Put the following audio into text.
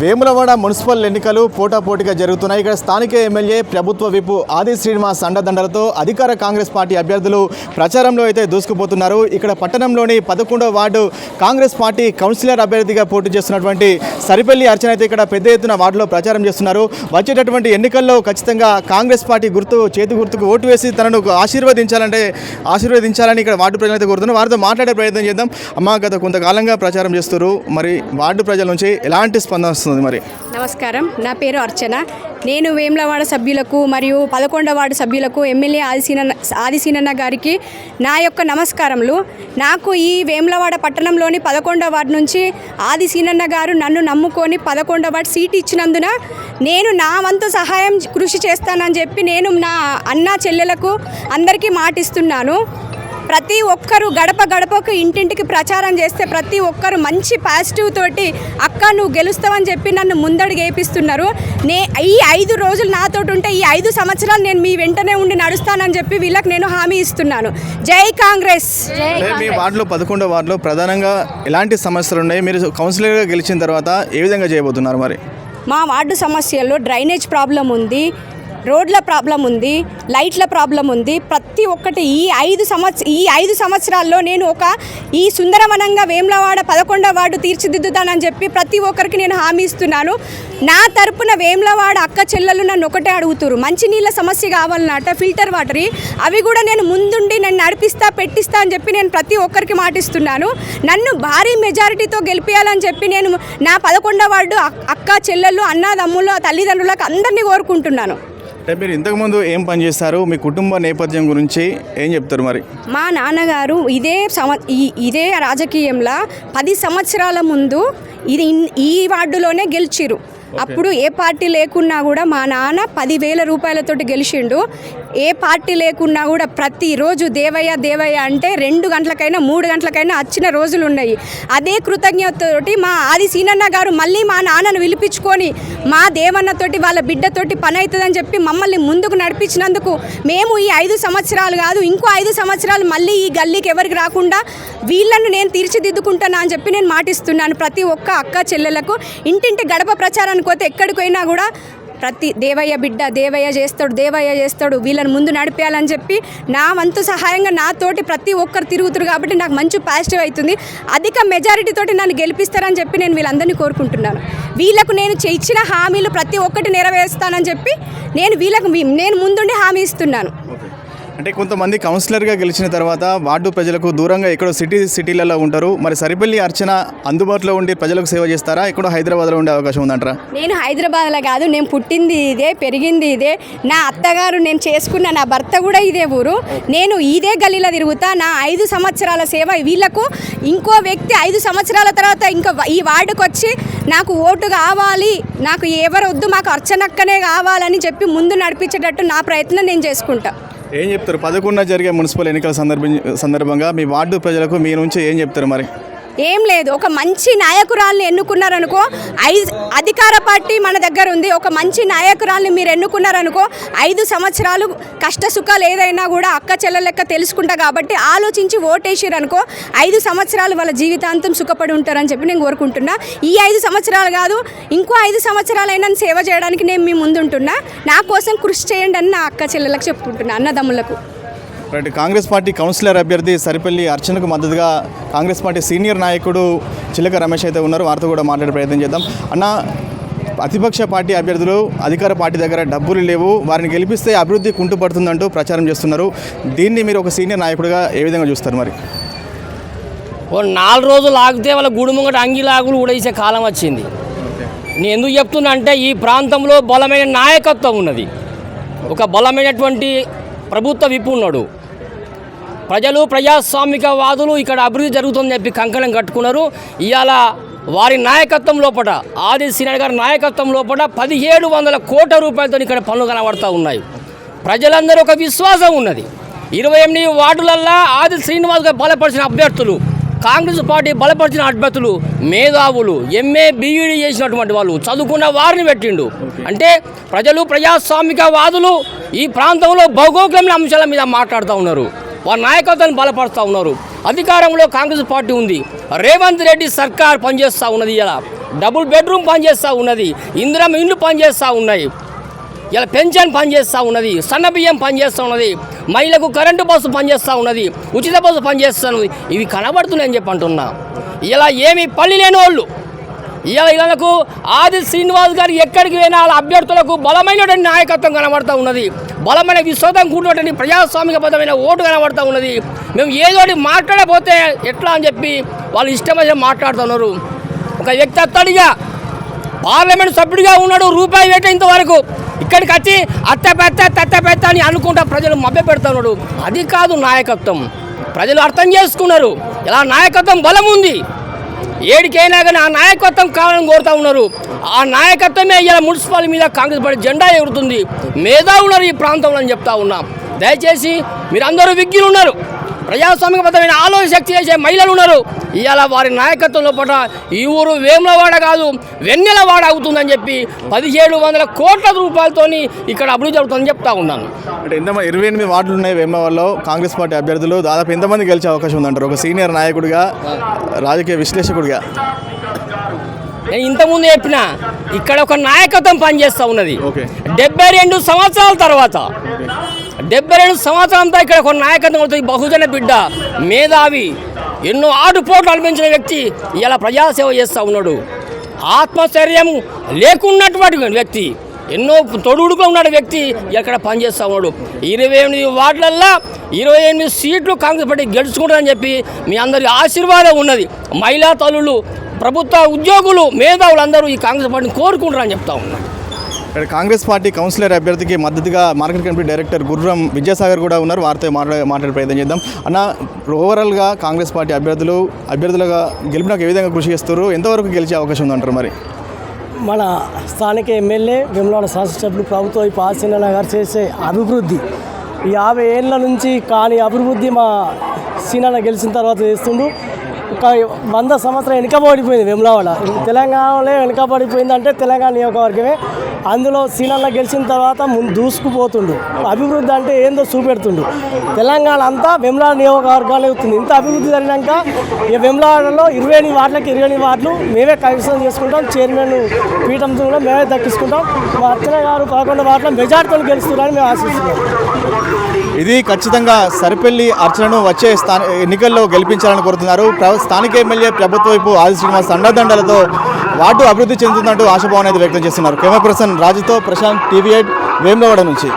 Vemulawada municipal ఎన్నికలు పోటాపోటీగా జరుగుతున్నాయి. ఇక్కడ స్థానిక ఎమ్మెల్యే ప్రభుత్వ విపు ఆది శ్రీనివాస్ అండదండలతో అధికార కాంగ్రెస్ పార్టీ అభ్యర్థులు ప్రచారంలో అయితే దూసుకుపోతున్నారు. ఇక్కడ పట్టణంలోని పదకొండవ వార్డు కాంగ్రెస్ పార్టీ కౌన్సిలర్ అభ్యర్థిగా పోటీ చేస్తున్నటువంటి సరిపల్లి అర్చన అయితే ఇక్కడ పెద్ద ఎత్తున వాటిలో ప్రచారం చేస్తున్నారు. వచ్చేటటువంటి ఎన్నికల్లో ఖచ్చితంగా కాంగ్రెస్ పార్టీ గుర్తు చేతి గుర్తుకు ఓటు వేసి తనను ఆశీర్వదించాలంటే ఆశీర్వదించాలని ఇక్కడ వార్డు ప్రజలైతే కోరుతున్నారు. వారితో మాట్లాడే ప్రయత్నం చేద్దాం. అమ్మ గత కొంతకాలంగా ప్రచారం చేస్తారు మరి వార్డు ప్రజల నుంచి ఎలాంటి స్పందన వస్తుంది మరి? నమస్కారం. నా పేరు అర్చన. నేను వేములవాడ సభ్యులకు మరియు పదకొండవ వార్డు సభ్యులకు ఎమ్మెల్యే ఆదిసీనన్న ఆదిసీనన్న గారికి నా యొక్క నమస్కారములు. నాకు ఈ వేములవాడ పట్టణంలోని పదకొండవ వార్డు నుంచి ఆదిసీనన్న గారు నన్ను నమ్ముకొని పదకొండవ వార్డు సీట్ ఇచ్చినందున నేను నా వంతు సహాయం కృషి చేస్తానని చెప్పి నేను నా అన్న చెల్లెలకు అందరికీ మాటిస్తున్నాను. ప్రతి ఒక్కరు గడప గడపకు ఇంటింటికి ప్రచారం చేస్తే ప్రతి ఒక్కరు మంచి పాజిటివ్ తోటి అక్క నువ్వు గెలుస్తావని చెప్పి నన్ను ముందడుగు వేపిస్తున్నారు. నే ఈ ఐదు రోజులు నాతోటి ఉంటే ఈ ఐదు సంవత్సరాలు నేను మీ వెంటనే ఉండి నడుస్తానని చెప్పి వీళ్ళకి నేను హామీ ఇస్తున్నాను. జై కాంగ్రెస్! మీ వార్డులో పదకొండో వార్డులో ప్రధానంగా ఎలాంటి సమస్యలు ఉన్నాయి. మీరు కౌన్సిలర్గా గెలిచిన తర్వాత ఏ విధంగా చేయబోతున్నారు మరి? మా వార్డు సమస్యల్లో డ్రైనేజ్ ప్రాబ్లం ఉంది. రోడ్ల ప్రాబ్లం ఉంది లైట్ల ప్రాబ్లం ఉంది. ప్రతి ఒక్కటి ఈ ఐదు సంవత్స ఈ ఐదు సంవత్సరాల్లో నేను ఒక ఈ సుందరవనంగా వేములవాడ పదకొండవ వార్డు తీర్చిదిద్దుతానని చెప్పి ప్రతి ఒక్కరికి నేను హామీ ఇస్తున్నాను. నా తరపున వేములవాడ అక్క చెల్లెలు నన్ను ఒకటే అడుగుతారు మంచినీళ్ళ సమస్య కావాలన్నట ఫిల్టర్ వాటర్. అవి కూడా నేను ముందుండి నన్ను నడిపిస్తా పెట్టిస్తా అని చెప్పి నేను ప్రతి ఒక్కరికి మాటిస్తున్నాను. నన్ను భారీ మెజారిటీతో గెలిపించాలని చెప్పి నేను నా పదకొండవ వార్డు అక్క చెల్లెళ్ళు అన్నదమ్ములు తల్లిదండ్రులకు అందరినీ కోరుకుంటున్నాను. అంటే మీరు ఇంతకుముందు ఏం పని చేస్తారు? మీ కుటుంబ నేపథ్యం గురించి ఏం చెప్తారు మరి? మా నాన్నగారు ఇదే సమ ఇదే రాజకీయంలో పది సంవత్సరాల ముందు ఇది ఈ వార్డులోనే గెలిచిరు అప్పుడు ఏ పార్టీ లేకున్నా కూడా మా నాన్న పదివేల రూపాయలతోటి గెలిచిండు. ఏ పార్టీ లేకున్నా కూడా ప్రతిరోజు దేవయ్య దేవయ్య అంటే రెండు గంటలకైనా మూడు గంటలకైనా వచ్చిన రోజులు ఉన్నాయి. అదే కృతజ్ఞతతోటి మా ఆది సీనన్న గారు మళ్ళీ మా నాన్నను పిలిపించుకొని మా దేవన్నతోటి వాళ్ళ బిడ్డతోటి పని అవుతుందని చెప్పి మమ్మల్ని ముందుకు నడిపించినందుకు మేము ఈ ఐదు సంవత్సరాలు కాదు ఇంకో ఐదు సంవత్సరాలు మళ్ళీ ఈ గల్లీకి ఎవరికి రాకుండా వీళ్ళను నేను తీర్చిదిద్దుకుంటానా అని చెప్పి నేను మాటిస్తున్నాను ప్రతి ఒక్క అక్క చెల్లెలకు. ఇంటింటి గడప ప్రచారం ప్రచారానికి పోతే ఎక్కడికి పోయినా కూడా ప్రతి దేవయ్య బిడ్డ దేవయ్య చేస్తాడు దేవయ్య చేస్తాడు వీళ్ళని ముందు నడిపేయాలని చెప్పి నా వంతు సహాయంగా నాతోటి ప్రతి ఒక్కరు తిరుగుతారు కాబట్టి నాకు మంచి పాజిటివ్ అవుతుంది. అధిక మెజారిటీ తోటి నన్ను గెలిపిస్తారని చెప్పి నేను వీళ్ళందరినీ కోరుకుంటున్నాను. వీళ్ళకు నేను చే- ఇచ్చిన హామీలు ప్రతి ఒక్కటి నెరవేరుస్తానని చెప్పి నేను వీళ్ళకు నేను ముందుండి హామీ ఇస్తున్నాను. అంటే కొంతమంది కౌన్సిలర్గా గెలిచిన తర్వాత వార్డు ప్రజలకు దూరంగా ఎక్కడో సిటీ సిటీలలో ఉంటారు. మరి సరిపల్లి అర్చన అందుబాటులో ఉండి ప్రజలకు సేవ చేస్తారా? ఎక్కడో హైదరాబాద్లో ఉండే అవకాశం ఉందంటారా? నేను హైదరాబాద్లో కాదు నేను పుట్టింది ఇదే పెరిగింది ఇదే. నా అత్తగారు నేను చేసుకున్న నా భర్త కూడా ఇదే ఊరు. నేను ఇదే గల్లీలో తిరుగుతా నా ఐదు సంవత్సరాల సేవ వీళ్ళకు. ఇంకో వ్యక్తి ఐదు సంవత్సరాల తర్వాత ఇంకా ఈ వార్డుకు వచ్చి నాకు ఓటు కావాలి నాకు ఎవరు వద్దు మాకు అర్చనక్కనే కావాలని చెప్పి ముందు నడిపించేటట్టు నా ప్రయత్నం నేను చేసుకుంటా. ఏం చెప్తారు? పదకొండున జరిగే మున్సిపల్ ఎన్నికల సందర్భం సందర్భంగా మీ వార్డు ప్రజలకు మీ నుంచి ఏం చెప్తారు మరి? ఏం లేదు. ఒక మంచి నాయకురాల్ని ఎన్నుకున్నారనుకో ఐదు అధికార పార్టీ మన దగ్గర ఉంది. ఒక మంచి నాయకురాల్ని మీరు ఎన్నుకున్నారనుకో ఐదు సంవత్సరాలు కష్ట సుఖాలు ఏదైనా కూడా అక్క చెల్లెల లెక్క తెలుసుకుంటా కాబట్టి ఆలోచించి ఓటేసారనుకో ఐదు సంవత్సరాలు వాళ్ళ జీవితాంతం సుఖపడి ఉంటారని చెప్పి నేను కోరుకుంటున్నా. ఈ ఐదు సంవత్సరాలు కాదు ఇంకో ఐదు సంవత్సరాలైనా సేవ చేయడానికి నేను మీ ముందుంటున్నా. నా కోసం కృషి చేయండి అని నా అక్క చెల్లెలకు చెప్పుకుంటున్నా అన్నదమ్ములకు. రైట్ కాంగ్రెస్ పార్టీ కౌన్సిలర్ అభ్యర్థి సరిపల్లి అర్చనకు మద్దతుగా కాంగ్రెస్ పార్టీ సీనియర్ నాయకుడు చిలక రమేష్ అయితే ఉన్నారు. వారితో కూడా మాట్లాడే ప్రయత్నం చేద్దాం. అన్న ప్రతిపక్ష పార్టీ అభ్యర్థులు అధికార పార్టీ దగ్గర డబ్బులు లేవు. వారిని గెలిపిస్తే అభివృద్ధి కుంటుపడుతుందంటూ ప్రచారం చేస్తున్నారు. దీన్ని మీరు ఒక సీనియర్ నాయకుడిగా ఏ విధంగా చూస్తారు మరి? ఓ నాలుగు రోజులు ఆగితే వాళ్ళ గుడి ముంగట అంగిలాగులు ఉడేసే కాలం వచ్చింది. నేను ఎందుకు చెప్తున్నా అంటే ఈ ప్రాంతంలో బలమైన నాయకత్వం ఉన్నది. ఒక బలమైనటువంటి ప్రభుత్వ విప్పు ఉన్నాడు. ప్రజలు ప్రజాస్వామికవాదులు ఇక్కడ అభివృద్ధి జరుగుతుందని చెప్పి కంకణం కట్టుకున్నారు. ఇవాళ వారి నాయకత్వం లోపల ఆది సినాయ్ గారి నాయకత్వం లోపల పదిహేడు వందల కోట్ల రూపాయలతో ఇక్కడ పనులు కనబడతా ఉన్నాయి. ప్రజలందరూ ఒక విశ్వాసం ఉన్నది. ఇరవై ఎనిమిది వార్డులల్లా ఆది శ్రీనివాస్ గారు బలపరిచిన అభ్యర్థులు కాంగ్రెస్ పార్టీ బలపరిచిన అభ్యర్థులు మేధావులు ఎంఏ బీఈడీ చేసినటువంటి వాళ్ళు చదువుకున్న వారిని పెట్టిండు. అంటే ప్రజలు ప్రజాస్వామికవాదులు ఈ ప్రాంతంలో భౌగోళికమైన అంశాల మీద మాట్లాడుతూ ఉన్నారు. వారి నాయకత్వాన్ని బలపరుస్తూ ఉన్నారు. అధికారంలో కాంగ్రెస్ పార్టీ ఉంది. రేవంత్ రెడ్డి సర్కార్ పనిచేస్తూ ఉన్నది ఇలా. డబుల్ బెడ్రూమ్ పనిచేస్తూ ఉన్నది. ఇందిరం ఇండ్లు పనిచేస్తూ ఉన్నాయి. ఇలా పెన్షన్ పనిచేస్తూ ఉన్నది. సన్న బియ్యం పనిచేస్తూ ఉన్నది. మహిళకు కరెంటు బస్సు పనిచేస్తూ ఉన్నది. ఉచిత బస్సు పనిచేస్తున్నది ఇవి కనబడుతున్నాయని చెప్పి అంటున్నా. ఇలా ఏమి పల్లి లేని వాళ్ళు ఇలా ఆది శ్రీనివాస్ గారు ఎక్కడికి పోయినా వాళ్ళ అభ్యర్థులకు బలమైనటువంటి నాయకత్వం కనబడుతూ ఉన్నది. బలమైన విశ్వాసం కూడినటువంటి ప్రజాస్వామికబద్ధమైన ఓటు కనబడుతూ ఉన్నది. మేము ఏదోటి మాట్లాడకపోతే ఎట్లా అని చెప్పి వాళ్ళు ఇష్టమైన మాట్లాడుతున్నారు ఒక వ్యక్తి అత్తడిగా పార్లమెంట్ సభ్యుడిగా ఉన్నాడు రూపాయి వేట ఇంతవరకు. ఇక్కడికి వచ్చి అత్త పెత్త తత్త పెత్త అని అనుకుంటా ప్రజలు మభ్య పెడుతున్నాడు అది కాదు నాయకత్వం. ప్రజలు అర్థం చేసుకున్నారు. ఇలా నాయకత్వం బలం ఉంది. ఏడికైనా కానీ ఆ నాయకత్వం కావాలని కోరుతా ఉన్నారు. ఆ నాయకత్వమే ఇలా మున్సిపాలిటీ మీద కాంగ్రెస్ పార్టీ జెండా ఎగురుతుంది. మేధా ఉన్నారు ఈ ప్రాంతంలో అని చెప్తా ఉన్నాం. దయచేసి మీరందరూ విజ్ఞులు ఉన్నారు. ప్రజాస్వామికబద్ధమైన ఆలోచన శక్తి చేసే మహిళలు ఉన్నారు. ఇవాళ వారి నాయకత్వంలో పట్ల ఈ ఊరు వేములవాడ కాదు వెన్నెలవాడ అవుతుందని చెప్పి పదిహేడు వందల కోట్ల రూపాయలతోని ఇక్కడ అభివృద్ధి అవుతుందని చెప్తా ఉన్నాను. అంటే ఎంతమంది ఇరవై ఎనిమిది వార్డులు ఉన్నాయి వేమవల్లో కాంగ్రెస్ పార్టీ అభ్యర్థులు దాదాపు ఎంతమంది గెలిచే అవకాశం ఉందంటారు? ఒక సీనియర్ నాయకుడిగా రాజకీయ విశ్లేషకుడిగా. నేను ఇంతకుముందు చెప్పిన ఇక్కడ ఒక నాయకత్వం పనిచేస్తూ ఉన్నది. ఓకే. డెబ్బై రెండు సంవత్సరాల తర్వాత డెబ్బై రెండు సంవత్సరాలంతా ఇక్కడ ఒక నాయకత్వం ఉంటుంది బహుజన బిడ్డ మేధావి ఎన్నో ఆటుపోట్లు అనిపించిన వ్యక్తి ఇలా ప్రజాసేవ చేస్తూ ఉన్నాడు. ఆత్మస్థైర్యం లేకున్నటువంటి వ్యక్తి ఎన్నో తొడుగుడుగా ఉన్న వ్యక్తి ఇక్కడ పనిచేస్తూ ఉన్నాడు. ఇరవై ఎనిమిది వార్డులల్లో ఇరవై ఎనిమిది సీట్లు కాంగ్రెస్ పార్టీ గెలుచుకుంటుందని చెప్పి మీ అందరి ఆశీర్వాదం ఉన్నది. మహిళా తల్లులు ప్రభుత్వ ఉద్యోగులు మేధావులు అందరూ ఈ కాంగ్రెస్ పార్టీని కోరుకుంటారని చెప్తా ఉన్నాను ఇక్కడ కాంగ్రెస్ పార్టీ కౌన్సిలర్ అభ్యర్థికి మద్దతుగా మార్కెట్ కమిటీ డైరెక్టర్ గుర్రం విద్యాసాగర్ కూడా ఉన్నారు. వారితో మాట్లాడే మాట్లాడే ప్రయత్నం చేద్దాం. అన్న ఓవరాల్గా కాంగ్రెస్ పార్టీ అభ్యర్థులు అభ్యర్థులుగా గెలిపినాక ఏ విధంగా కృషి చేస్తారు ఎంతవరకు గెలిచే అవకాశం ఉందంటారు మరి? మన స్థానిక ఎమ్మెల్యే వెమ్లాడ శాసనసభ్యులు ప్రభుత్వం వైపు ఆసీన గారు చేసే అభివృద్ధి. యాభై ఏళ్ళ నుంచి కాని అభివృద్ధి మా సీనాన గెలిచిన తర్వాత చేస్తుండు. ఒక వంద సంవత్సరం వెనుకబడిపోయింది వెమ్లవాడ. తెలంగాణలో వెనుకబడిపోయిందంటే తెలంగాణ నియోజకవర్గమే అందులో సీనాల గెలిచిన తర్వాత ముందు దూసుకుపోతుండు. అభివృద్ధి అంటే ఏందో చూపెడుతుండు. తెలంగాణ అంతా వెమ్లాడ నియోజకవర్గాన్ని అవుతుంది. ఇంత అభివృద్ధి జరిగినాక ఈ వెమ్లాడలో ఇరవై ఎనిమిది వార్డులకి ఇరవై ఎనిమిది వార్డులు మేమే కైవసం చేసుకుంటాం. చైర్మన్ కూడా మేమే దక్కించుకుంటాం. మా అర్చన గారు పదకొండు వార్డుల మెజార్టీతో గెలుస్తున్నారని మేము ఆశిస్తున్నాం. ఇది ఖచ్చితంగా సరిపెల్లి అర్చనను వచ్చే స్థాన ఎన్నికల్లో గెలిపించాలని కోరుతున్నారు. స్థానిక ఎమ్మెల్యే ప్రభుత్వ వైపు ఆది శ్రీనివాస్ అండదండలతో వాటు అభివృద్ధి చెందుతున్నట్టు ఆశాభావం అయితే వ్యక్తం చేస్తున్నారు. కెమెరా పర్సన్ రాజుతో ప్రశాంత్ టీవీ ఎయిట్ వేములవాడ నుంచి.